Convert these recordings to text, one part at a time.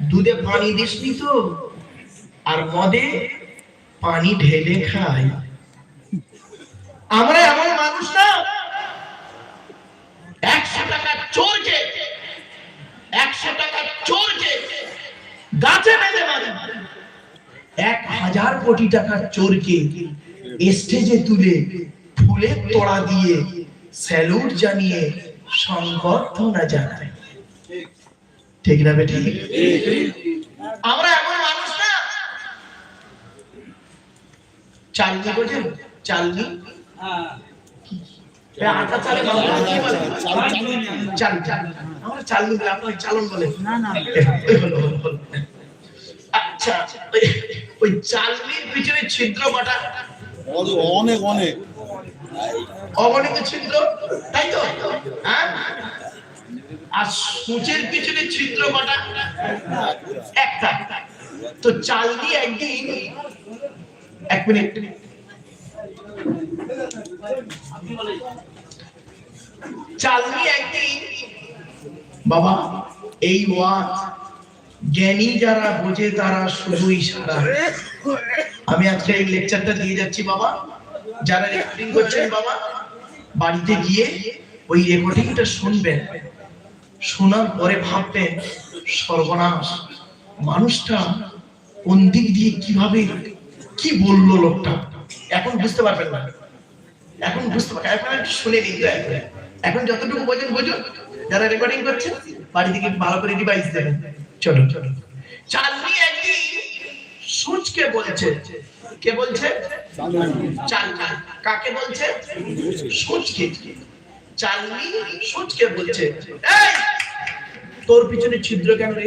দুধে পানি দিসনি তো, আর মদে পানি ঢেলে খাই আমরা এমন মানুষ না, একশো টাকা চোরকে একশো টাকা চোরকে গাছে বেঁধে মারে। এক হাজার কোটি টাকার চোরকে স্টেজে তুলে ফুলের তোড়া দিয়ে স্যালুট জানিয়ে সংবর্ধনা জানায়। ঠিক না বেঠিক? আমরা এমন মানুষ না। চালনি বোঝেন চালনি? আটা চালে বাংলা কি বলে? চাল চাল আমরা চালনি বলে আপনার চালন বলে। না না। ওই। আচ্ছা চালনির পিছনে ছিদ্র কটা? অনেক অনেক। অগণিত ছিদ্র? তাই তো? হ্যাঁ? আর সূচের পিছনে কটা? একটা। তো চালনি একদিন, এক মিনিট। বাবা, এই ওয়াজ জ্ঞানী যারা বোঝে তারা শুধু ইশারা আমি আজকে এই লেকচারটা দিয়ে যাচ্ছি, বাবা। যারা রেকর্ডিং করছেন, বাবা, বাড়িতে গিয়ে ওই রেকর্ডিংটা শুনবেন। শোনার পরে ভাববেন সর্বনাশ, মানুষটা কোন দিক দিয়ে কীভাবে, কি বলল লোকটা? এখন বুঝতে পারবেন না। এখন বুঝতে পারবেন এখন একটু শুনে নিন এখন যতটুকু বোঝেন, বুঝুন। যারা রেকর্ডিং করছেন, বাড়ি থেকে ভালো করে ডিভাইস দেবেন। চলো চলো চালনি একদিন সুচকে বলছে। কে বলছে? চাল কাকে বলছে? সুচকে। চালনি সুচকে বলছে। এই! তোর পিছনে ছিদ্র কেন রে?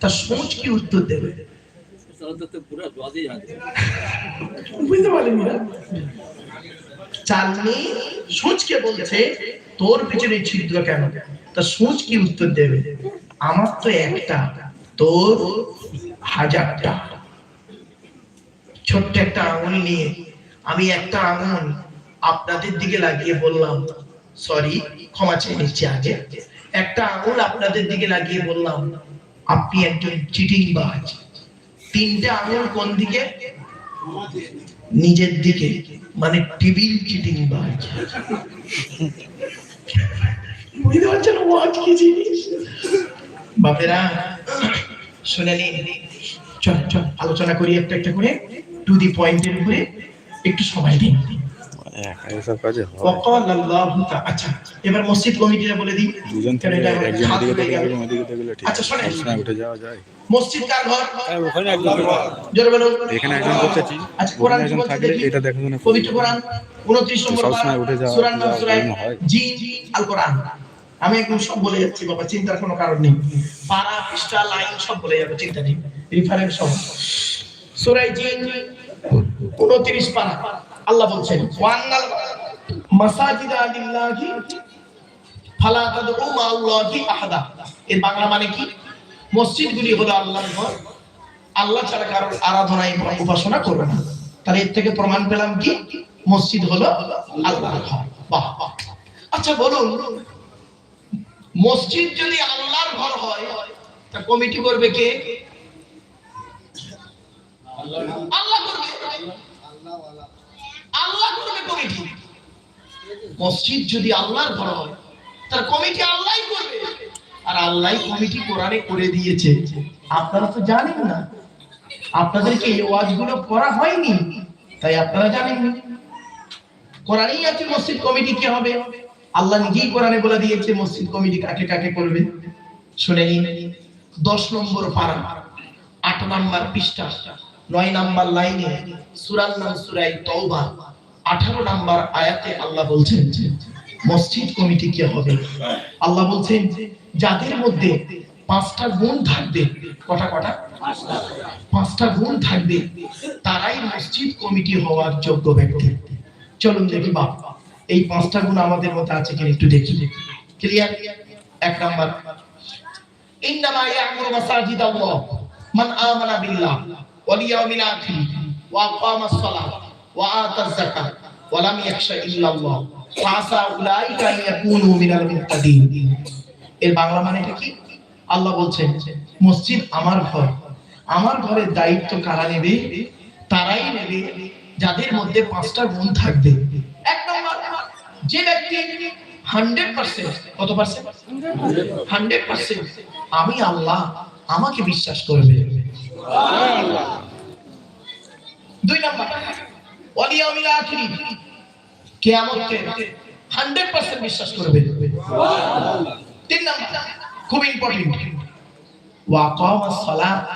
তা সুচ কি উত্তর দেবে? বুঝতে বলছে, তোর পিছনে ছিদ্র কেন? তা কি উত্তর দেবে? আমার তো একটা, তোর হাজারটা। ছোট্ট একটা আঙুল নিয়ে আমি একটা আঙুল আপনাদের দিকে লাগিয়ে বললাম সরি ক্ষমা চেয়ে নিচ্ছি আগে। একটা আঙুল আপনাদের দিকে লাগিয়ে বললাম, আপনি একজন চিটিং বাজ। তিনটে আঙুল কোন দিকে? নিজের দিকে মানে টিভির চিটিং বাজ। বাপেরা, শুনে নিন। চল চল, আলোচনা করি একটা একটা করে টু দি পয়েন্টের উপরে, একটু সময় দিন। মসজিদ বলে আচ্ছা, আচ্ছা, জি আমি একদম সব বলে যাচ্ছি বাবা চিন্তার কোনো কারণ নেই। পারা পৃষ্ঠা লাইন সব বলে যাব চিন্তা নেই। রেফারেন্স সব জি জিন 29 পারা। আল্লাহ বলছেন এর বাংলা মানে কি? হলো আল্লাহ ছাড়া কারোর উপাসনা করবে না। তাহলে এর থেকে প্রমাণ পেলাম কি? মসজিদ হলো আচ্ছা বলুন, মসজিদ যদি আল্লাহর ঘর হয়, তা কমিটি করবে কে? আল্লাহ করবে। আল্লাহ করবে কমিটি। মসজিদ যদি আল্লাহর ঘর হয়, তার কমিটি আল্লাহই করবে। আর আল্লাহ কমিটি কোরআনে করে দিয়েছে। আপনারা তো জানেন না। আপনাদেরকে ওয়াজগুলো করা হয়নি। তাই আপনারা জানেন না। কোরআনেই আছে মসজিদ কমিটি কি হবে? আল্লাহ নিজেই কোরআনে বলে দিয়েছে, মসজিদ কমিটি কাকে কাকে করবে? শুনে নিন। দশ নম্বর পারা, আট নম্বর পৃষ্ঠা। নয় নাম্বার লাইনে সুরার নাম সুরাই তওবা। আঠারো নাম্বার আয়াতে আল্লাহ বলছেন, মসজিদ কমিটি কে হবে? আল্লাহ বলছেন, যাদের মধ্যে পাঁচটা গুণ থাকবে, কটা কটা? পাঁচটা গুণ থাকবে, তারাই মসজিদ কমিটি হওয়ার যোগ্য ব্যক্তি। চলুন দেখি বাপ, এই পাঁচটা গুণ আমাদের মধ্যে আছে কিনা একটু দেখি। ক্লিয়ার এক নাম্বার। ইন্নামা ইয়ামুরু মাসাজিদ আল্লাহ মান আমানা বিল্লাহ। এর বাংলা কি? আল্লাহ বলছেন, মসজিদ আমার ঘর। আমার ঘরের দায়িত্ব কারা নেবে? তারাই নেবে। যাদের মধ্যে পাঁচটা গুণ থাকবে। এক নম্বর, যে ব্যক্তি হান্ড্রেড পার্সেন্ট, কত পার্সেন্ট? Hundred percent. আমি আল্লাহ, আমাকে বিশ্বাস করবে। দুই নম্বর ওয়ালিয়াউমিল আখিরি কিয়ামতকে 100% বিশ্বাস করবে তিন নম্বর খুব ইম্পর্টেন্ট ওয়া সালাত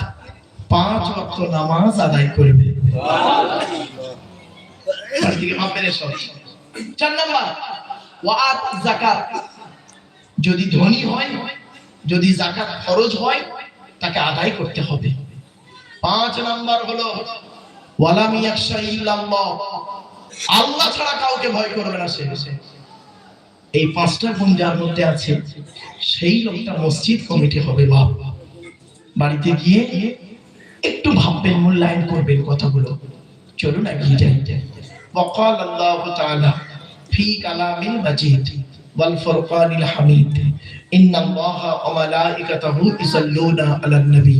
পাঁচ ওয়াক্ত নামাজ আদায় করবে চারদিকে মাপ মেরে সব। চার নম্বর যাকাত। যদি ধনী হয় যদি যাকাত খরচ হয় তাকে আদায় করতে হবে। পাঁচ নাম্বার হলো ওয়ালাম ইয়াখশা ইল্লাল্লাহ আল্লাহ ছাড়া কাউকে ভয় করবে না সে এই পাঁচটা গুণ যার মধ্যে আছে সেই লোকটা মসজিদ কমিটি হবে বাপ বাড়িতে গিয়ে একটু ভাববেন মূল্যায়ন করবেন কথাগুলো চলুন এগিয়ে যাই وقال الله تعالى في كلام المجيد والفرقان الحميد إن الله وملائكته يصلون على النبي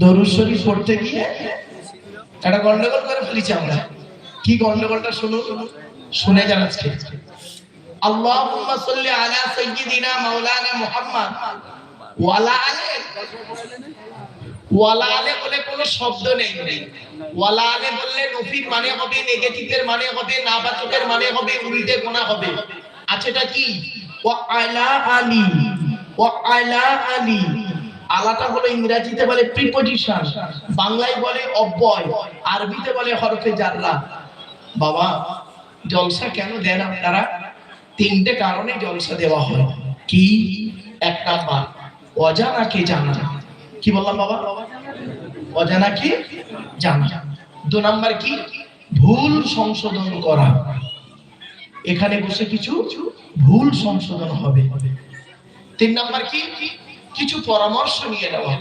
দরুদ পড়তে গিয়ে একটা গন্ডগোল করে ফেলেছি আমরা। কি গন্ডগোলটা শুনুন শুনে যান আজকে। আল্লাহুম্মা আলা সাইয়্যিদিনা মাওলানা ওয়ালা ওয়ালা আলে বলে কোনো শব্দ নেই। ওয়ালা আলে বললে নফির মানে হবে, নেগেটিভের মানে হবে নাবাচকের মানে হবে, উল্টে গোনা হবে। আছেটা কি? ওয়া আলা আলি। ওয়া আলা আলি। আলাটা হলো ইংরেজিতে বলে প্রিপজিশন বাংলায় বলে অব্যয়, আরবিতে বলে হরফে জাররা। বাবা, জলসা কেন দেন আপনারা? তিনটে কারণে জলসা দেওয়া হয়। কি? এক নাম্বার অজানাকে জানা? কি বললাম বাবা? অজানাকে জানা। দু নাম্বার কি? ভুল সংশোধন করা। এখানে বসে কিছু ভুল সংশোধন হবে। তিন নাম্বার কি? কিছু পরামর্শ নিয়ে নেওয়া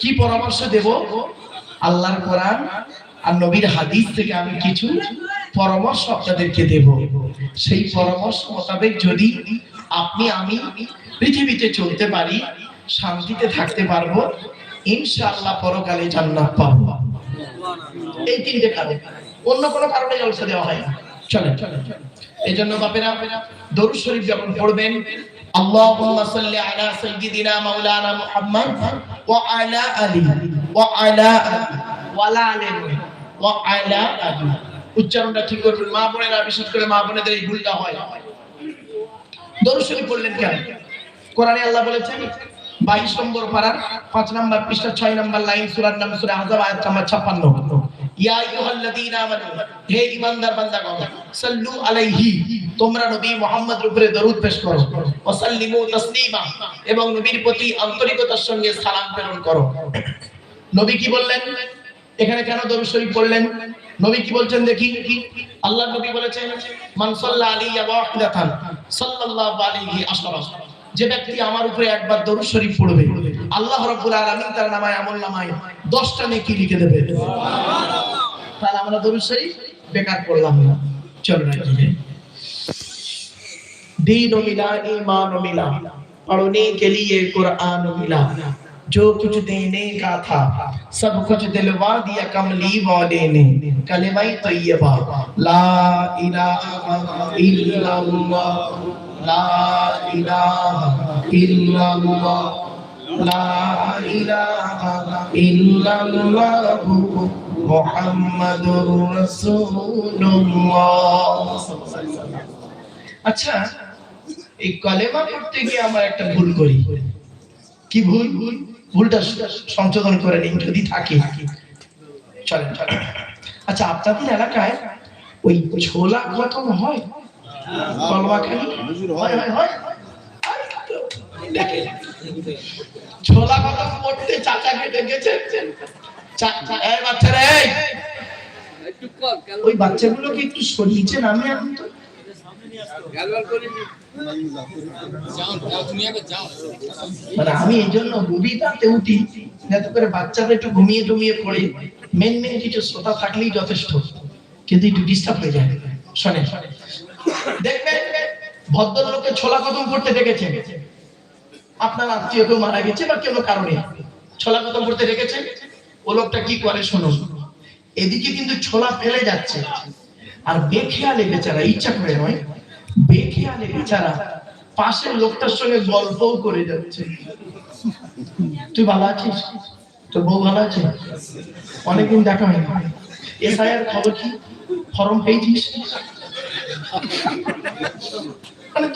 কি পরামর্শ দেব? আল্লাহর কোরআন আর নবীর হাদিস থেকে আমি কিছু পরামর্শ আপনাদেরকে দেব। সেই পরামর্শ মোতাবেক যদি আপনি, আমি পৃথিবীতে চলতে পারি, শান্তিতে থাকতে পারব, ইনশাআল্লাহ পরকালে জান্নাত পাবো। এই তিনটে কারণ। অন্য কোনো কারণে জলসা দেওয়া হয় না। চলেন এই জন্য বাপেরা, দরুদ শরীফ যখন পড়বেন মুহাম্মদ ওয়া আলা আলি ওয়া আলা আলি ওয়ালা আলি নয়, ওয়া আলা আলি। উচ্চারণটা ঠিক করবেন মা বোনেরা বিশেষ করে মা বোনেদের এই ভুলটা হয়। দরুদ শরীফ পড়লেন কেন? কোরআনে আল্লাহ বলেছেন বাইশ নম্বর পারার পাঁচ নম্বর পৃষ্ঠা ছয় নম্বর লাইন সুরার নাম সুরা আযাব আয়াত নাম্বার ছাপ্পান্ন। ইয়া আইয়ুহাল্লাযীনা আমানু হে ঈমানদার বান্দাগণ সাল্লু আলাইহি তোমরা নবী মুহাম্মদের উপরে দরুদ পেশ করো। ওয়া সাল্লিমু তাসলিমা। এবং নবীর প্রতি আন্তরিকতার সঙ্গে সালাম প্রেরণ করো। নবী কি বললেন? এখানে কেন দরুদ শরীফ পড়লেন? নবী কি বলছেন দেখি? আল্লাহ নবী বলেছেন, মান সাল্লা আলাইহি ওয়াহিদাতান সাল্লাল্লাহু আলাইহি আশরা যে ব্যক্তি আমার উপরে একবার দরুদ শরীফ পড়বে, আল্লাহ রাব্বুল আলামিন তার নামায় আমল নামায় 10টা নেকি লিখে দেবে। সুবহানাল্লাহ তাহলে আমরা দরুদ শরীফ বেকার পড়লাম না। চলো না दीन मिला, ईमान मिला, पढ़ने के लिए कुरान मिला। जो कुछ देने का था, सब कुछ दिलवा दिया कमली वाले ने। कलमाई तैयबा, ला इलाहा इल्लल्लाह, ला इलाहा इल्लल्लाह, ला इलाहा इल्लल्लाह मुहम्मदुर रसूलुल्लाह। अच्छा এই কলেমা পড়তে গিয়ে আমরা একটা ভুল করি। কি ভুল? ভুল ভুলটা সংশোধন করে নিন যদি থাকে। চলেন চলেন। আচ্ছা আপনাদের এলাকায় ওই ছোলা খতম হয়? কলমা খালি হয়। হয় হয় ছোলা কদম পড়তে চাচাকে ডেকেছে? চা- চা- এই বাচ্চারা ওই বাচ্চাগুলোকে একটু সরিয়েছে নামে আনুন তো। আমি এই জন্য গভীরতাতে উঠি, যাতে করে বাচ্চারা একটু ঘুমিয়ে পড়ে। মেন মেন কিছু শ্রোতা থাকলেই যথেষ্ট, কিন্তু একটু ডিস্টার্ব হয়ে যায়। শোনে, দেখবেন ছোলা কদম করতে দেখেছে। আপনার আত্মীয় কেউ মারা গেছে বা কোনো কারণে। ছোলা কদম করতে রেখেছে ও লোকটা কি করে শুনুন এদিকে কিন্তু ছোলা ফেলে যাচ্ছে। আর বেখেয়ালে বেচারা, ইচ্ছা করে নয় বেখেয়ালে বেচারা। পাশের লোকটার সঙ্গে করে যাচ্ছে। তুই ভালো আছিস? তোর বউ ভালো আছে? অনেকদিন দেখা হয়নি। খবর কি? ফর্ম পেয়েছিস? মানে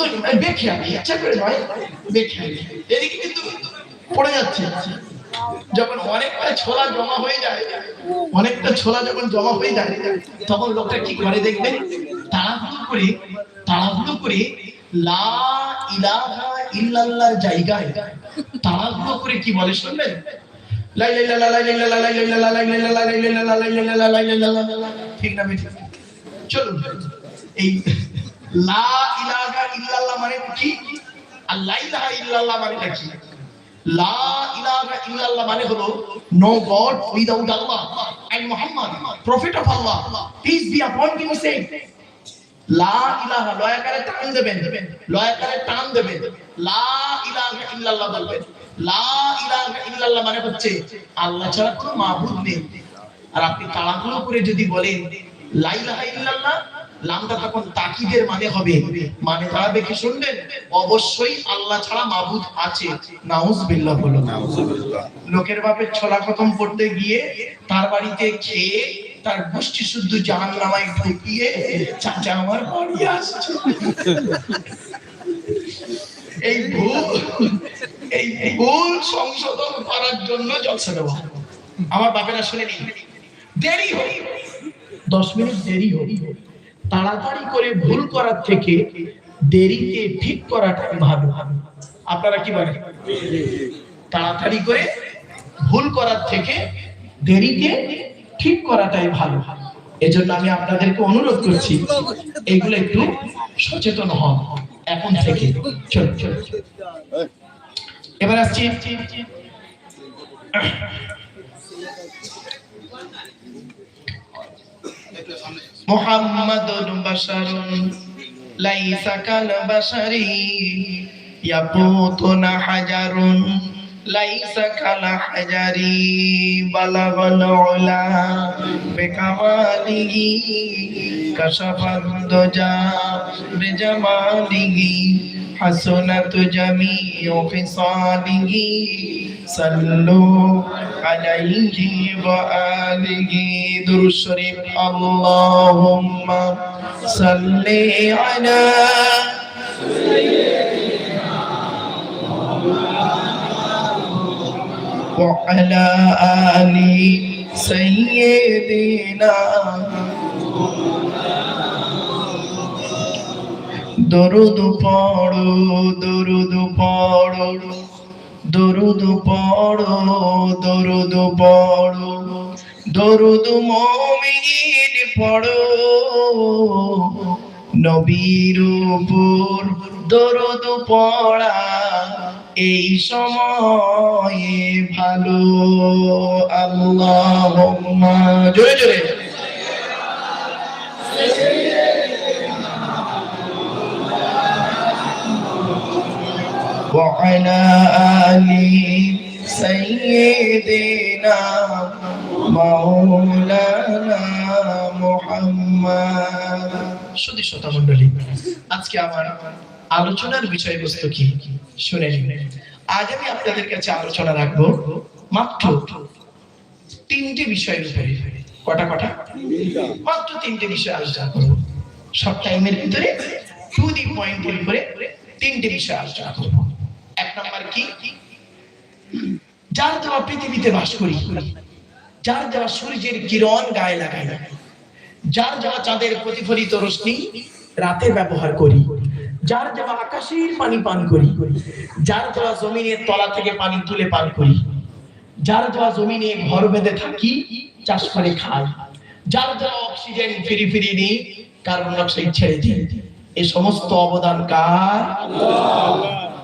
যখন অনেকটা ছোলা জমা হয়ে যায়, অনেকটা ছোলা যখন জমা হয়ে যায়, তখন লোকটা কি করে দেখবেন তাড়াহুড়ো করে তাড়াহুড়ো করে লা করে কি বলে মানে কি লা ইল্লাল্লাহ মানে কি লা মানে হলো no god without Allah and Muhammad prophet of Allah peace be upon him সে লা ইলাহা লয়াকারে টান দেবেন। লয়াকারে টান দেবেন। লা ইলাহা ইল্লাল্লাহ বলবেন। লা ইলাহা ইল্লাল্লাহ মানে হচ্ছে আল্লাহ ছাড়া কোনো মাবুদ নেই। আর আপনি তাড়াহুড়ো করে যদি বলেন লা ইলাহা ইল্লাল্লাহ লামটা তখন তাকিদের মানে হবে। মানে দাঁড়াবে কি শুনবেন অবশ্যই আল্লাহ ছাড়া মাবুদ আছে। নাউজ বিল্লাহ বলো লোকের বাপের ছোলা খতম পড়তে গিয়ে তার বাড়িতে খেয়ে তার গোষ্ঠী শুদ্ধ জাহান নামায় ঢুকিয়ে চাচা আমার বাড়ি আসছে। এই ভুল এই ভুল সংশোধন করার জন্য জলসা দেওয়া আমার বাপেরা শুনে দেরি হই দশ মিনিট দেরি হই তাড়াতাড়ি করে ভুল করার থেকে দেরিকে ঠিক করাটাই ভালো। আপনারা কি বলেন? তাড়াতাড়ি করে ভুল করার থেকে দেরিকে ঠিক করাটাই ভালো। এজন্য আমি আপনাদেরকে অনুরোধ করছি এইগুলো একটু সচেতন হন, এখন থেকে। চল চল। এবার আসছি। মুহাম্মাদুন বাশারুন, লাইসা কাল বাশারি ইয়াকুতুনা হাজারুন। ليس كالحجر بلغ العلا بكماله كشف الدجى بجماله حسنة جميع خصاله صلوا عليه وآله در شريف اللهم صل على وعلى آل سيدنا দরুদ পড়ো দরুদ পড়ো দরুদ পড়ো দরুদ পড়ো দরুদ মমিন পড়ো নবীর উপর দরুদ পড়া এই সময়ে ভালো আল্লাহ জোরে জোরে وعلى آل سيدنا مولانا محمد শুধু শ্রোতা মণ্ডলী আজকে আমার আলোচনার বিষয়বস্তু কি? শুনে আজ আমি আপনাদের কাছে আলোচনা রাখব মাত্র তিনটি উপরে। কটা কটা? মাত্র তিনটে বিষয় আলোচনা করব। সব টাইমের ভিতরে টু দি তিনটে বিষয় আলোচনা এক কি? যার দেওয়া পৃথিবীতে বাস করি, যার দেওয়া সূর্যের কিরণ গায়ে লাগাই, যার দেওয়া চাঁদের প্রতিফলিত রশ্মি রাতে ব্যবহার করি যার দেওয়া আকাশের পানি পান করি যার দেওয়া জমিনের তলা থেকে পানি তুলে পান করি যার দেওয়া জমিনে ঘর বেঁধে থাকি চাষ করে খাই যার দেওয়া অক্সিজেন ফিরি ফিরি নিই কার্বন ডাইঅক্সাইড ছেড়ে দিই। এই সমস্ত অবদান কার?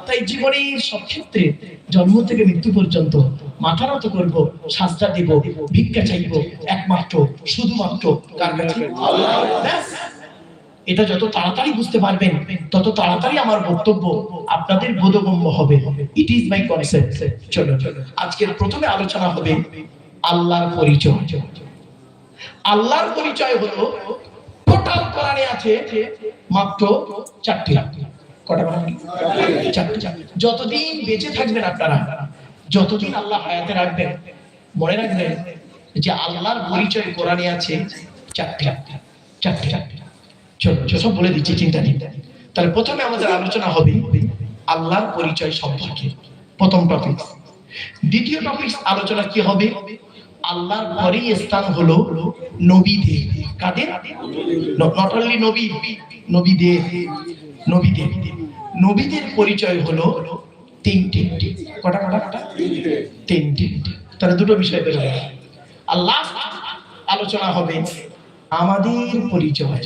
তাই জীবনের সব ক্ষেত্রে জন্ম থেকে মৃত্যু পর্যন্ত মাথা নত করব শাস্ত্রা দিব ভিক্ষা চাইব একমাত্র শুধুমাত্র কার কাছে? ব্যাস। এটা যত তাড়াতাড়ি বুঝতে পারবেন, তত তাড়াতাড়ি আমার বক্তব্য আপনাদের বোধগম্য হবে। ইট ইজ মাই কনসেপ্ট চলো আজকের প্রথমে আলোচনা হবে আল্লাহর পরিচয়। আল্লাহর পরিচয় হলো টোটাল কোরআনে আছে মাত্র চারটি কটা? চারটি। যতদিন বেঁচে থাকবেন আপনারা, যতদিন আল্লাহ হায়াতে রাখবেন, মনে রাখবেন যে আল্লাহর পরিচয় কোরআনে আছে চারটি চারটি চলো চলো, সব বলে দিচ্ছি চিন্তা নেই। তাহলে প্রথমে আমাদের আলোচনা হবে আল্লাহর পরিচয় সম্পর্কে। প্রথম টপিক দ্বিতীয় টপিক আলোচনা কি হবে? আল্লাহর পরেই স্থান হলো নবীদের। কাদের? নট অনলি নবী নবীদের নবীদের। নবীদের পরিচয় হলো তিনটি। কটা কটা কটা? তিনটি। তাহলে দুটো বিষয় বের হবে। আল্লাহ আলোচনা হবে আমাদের পরিচয়।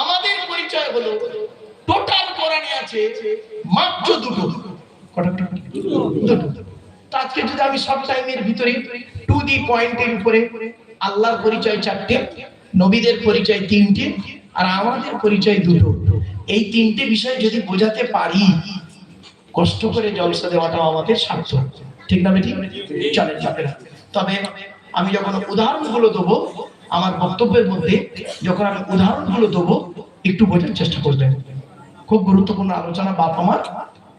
আমাদের পরিচয় হলো টোটাল কোরআনে আছে মাত্র দুটো। আজকে যদি আমি সব টাইমের ভিতরে টু দি পয়েন্টের উপরে আল্লাহর পরিচয় চারটে, নবীদের পরিচয় তিনটে, আর আমাদের পরিচয় দুটো, এই তিনটে বিষয় যদি বোঝাতে পারি, কষ্ট করে জলসা দেওয়াটাও আমাদের স্বার্থ ঠিক না বেটি? চলেন তবে আমি যখন উদাহরণগুলো দেবো আমার বক্তব্যের মধ্যে যখন আমি উদাহরণগুলো দেবো, একটু বোঝার চেষ্টা করবেন। খুব গুরুত্বপূর্ণ আলোচনা, বাপ আমার।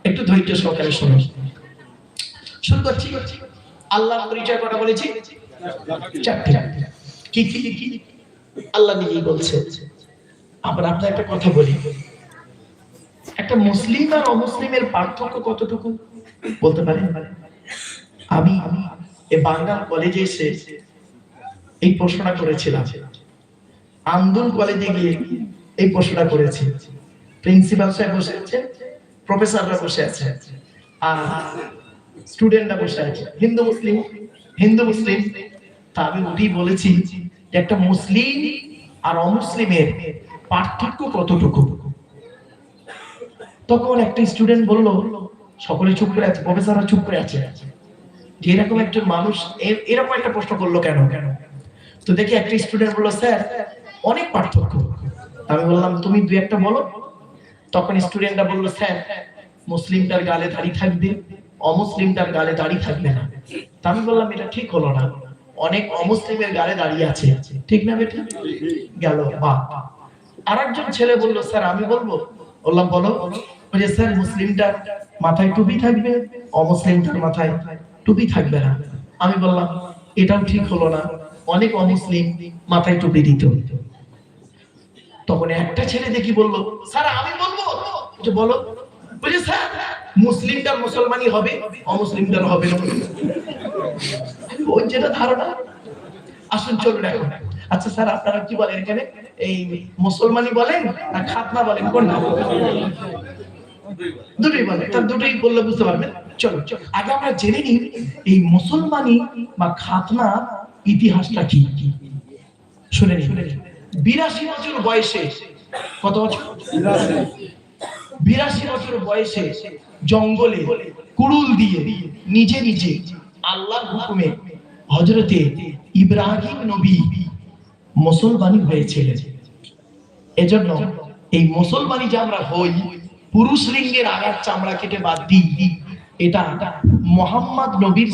একটু ধৈর্য সহকারে শুনুন। শুরু করছি। আল্লাহ পরিচয় কটা বলেছি। চারটি। কি কি কি? আল্লাহ নিজেই বলছে। আমরা আপনার একটা কথা বলি। একটা মুসলিম আর অমুসলিমের পার্থক্য কতটুকু? বলতে পারেন? আমি এ বাংলার কলেজে এসে এই প্রশ্নটা করেছিলাম। আন্দোলন কলেজে গিয়ে এই প্রশ্নটা করেছি। প্রিন্সিপাল সাহেব বসে আছে, প্রফেসররা বসে আছে, আর স্টুডেন্টরা বসে আছে। হিন্দু মুসলিম হিন্দু মুসলিম, তা উঠেই বলেছি একটা মুসলিম আর অমুসলিমের পার্থক্য কতটুকু? তখন একটা স্টুডেন্ট বলল, সকলে চুপ করে আছে, প্রফেসররা চুপ করে আছে। যে এরকম একজন মানুষ এরকম একটা প্রশ্ন করল কেন কেন? তো দেখি একটা স্টুডেন্ট বলল, স্যার, অনেক পার্থক্য। আমি বললাম, তুমি দু একটা বলো। তখন স্টুডেন্টরা বলল, স্যার, মুসলিমটার গালে দাড়ি থাকবে, অমুসলিমটার গালে দাড়ি থাকবে না। তা আমি বললাম, এটা ঠিক হলো না। অনেক অমুসলিমের গালে দাঁড়িয়ে আছে। ঠিক না বেটা? গেল বাহ আরেকজন ছেলে বলল, স্যার, আমি বলব? বললাম, বলো। বলছে স্যার, মুসলিমটার মাথায় টুপি থাকবে, অমুসলিমটার মাথায় টুপি থাকবে না। আমি বললাম, এটাও ঠিক হলো না। অনেক অমুসলিম মাথায় টুপি দিত। তখন একটা ছেলে দেখি বলল, স্যার, আমি বলব? বলো। বলছে, স্যার, মুসলিমটার মুসলমানই হবে, অমুসলিমটার হবে না। ওই যেটা ধারণা। আসুন, চলুন এখন। আচ্ছা স্যার, আপনারা কি বলেন এখানে? এই মুসলমানই বলেন না খাতনা বলেন, কোনটা? দুটোই বলে তার দুটোই বললে বুঝতে পারবেন। চলো আগে আমরা জেনে নিই, এই মুসলমানি বা খাতনা ইতিহাসটা কি? শুনে শুনে বিরাশি বছর বয়সে কত বছর? বিরাশি। বছর বয়সে জঙ্গলে কুড়ুল দিয়ে নিজে নিজে আল্লাহর হুকুমে হজরতে ইব্রাহিম নবী মুসলমানি হয়েছিলেন। এজন্য এই মুসলমানি যে আমরা হই পুরুষ লিঙ্গের আগার চামড়া কেটে বাদ দিই। এটা মোহাম্মদ নবীর